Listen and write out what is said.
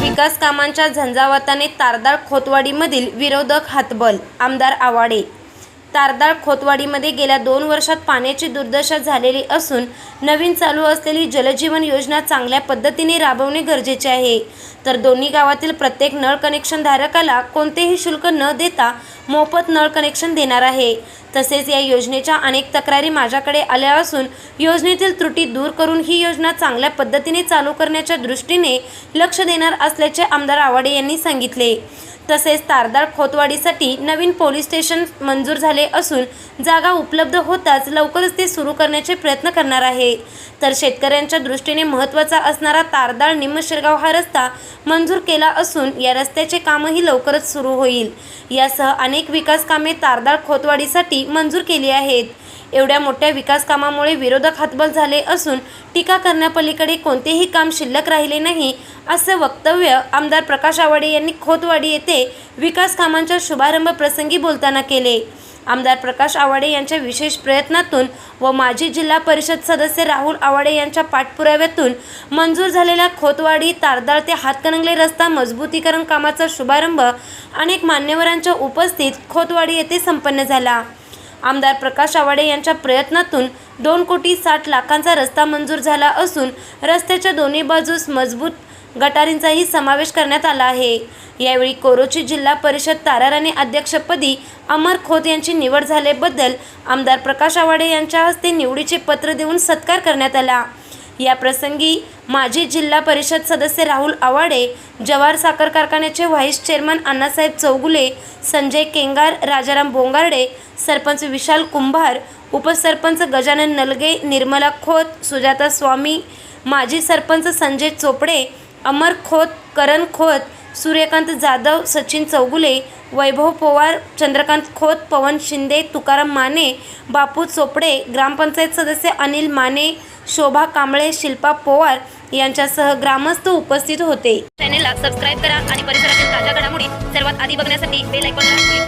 विकास कामांच्या झंझावाताने तारदाळ खोतवाडीमधील विरोधक हातबल आमदार आवाडे. तारदाळ खोतवाडीमध्ये गेल्या दोन वर्षात पाण्याची दुर्दशा झालेली असून नवीन चालू असलेली जलजीवन योजना चांगल्या पद्धतीने राबवणे गरजेचे आहे. तर दोन्ही गावातील प्रत्येक नळ कनेक्शन धारकाला कोणतेही शुल्क न देता मोफत नळ कनेक्शन देणार आहे. तसेच या योजनेच्या अनेक तक्रारी माझ्याकडे आल्या असून योजनेतील त्रुटी दूर करून ही योजना चांगल्या पद्धतीने चालू करण्याच्या दृष्टीने लक्ष देणार असल्याचे आमदार आवाडे यांनी सांगितले. तसेच तारदाळ खोतवाडीसाठी नवीन पोलीस स्टेशन मंजूर झाले असून जागा उपलब्ध होताच लवकरच ते सुरू करण्याचे प्रयत्न करणार आहे. तर शेतकऱ्यांच्या दृष्टीने महत्त्वाचा असणारा तारदाळ निमशिरगाव हा रस्ता मंजूर केला असून या रस्त्याचे कामही लवकरच सुरू होईल. यासह अनेक विकास कामे तारदाळ खोतवाडीसाठी मंजूर केली आहेत. एवढ्या मोठ्या विकास कामामुळे विरोधक हातबल झाले असून टीका करण्यापलीकडे कोणतेही काम शिल्लक राहिले नाही असं वक्तव्य आमदार प्रकाश आवाडे यांनी खोतवाडी येथे विकास कामांच्या शुभारंभ प्रसंगी बोलताना केले. आमदार प्रकाश आवाडे यांच्या विशेष प्रयत्नातून व माजी जिल्हा परिषद सदस्य राहुल आवाडे यांच्या पाठपुराव्यातून मंजूर झालेल्या खोतवाडी तारदाळ ते हातकणंगले रस्ता मजबूतीकरण कामाचा शुभारंभ अनेक मान्यवरांच्या उपस्थित खोतवाडी येथे संपन्न झाला. आमदार प्रकाश आवाडे यांच्या प्रयत्नातून दोन कोटी साठ लाखांचा रस्ता मंजूर झाला असून रस्त्याच्या दोन्ही बाजूस मजबूत गटारींचाही समावेश करण्यात आला आहे. यावेळी कोरोची जिल्हा परिषद ताराराणी अध्यक्षपदी अमर खोत यांची निवड झाल्याबद्दल आमदार प्रकाश आवाडे यांच्या हस्ते निवडीचे पत्र देऊन सत्कार करण्यात आला. या प्रसंगी माजी जिल्हा परिषद सदस्य राहुल आवाडे जवार साखर कारखान्याचे व्हाईस चेअरमन अण्णासाहेब चौगुले संजय केंगार राजाराम बोंगारडे सरपंच विशाल कुंभार उपसरपंच गजानन नलगे निर्मला खोत सुजाता स्वामी माजी सरपंच संजय चोपडे अमर खोत करण खोत सूर्यकांत जाधव सचिन चौगुले वैभव पवार चंद्रकांत खोत पवन शिंदे तुकाराम माने बापू चोपडे ग्रामपंचायत सदस्य अनिल माने शोभा कांबळे शिल्पा पवार यांच्यासह ग्रामस्थ उपस्थित होते. चॅनेलला सबस्क्राईब करा आणि परिसरातील ताज्या घडामोडी सर्वात आधी बघण्यासाठी बेल आयकॉनला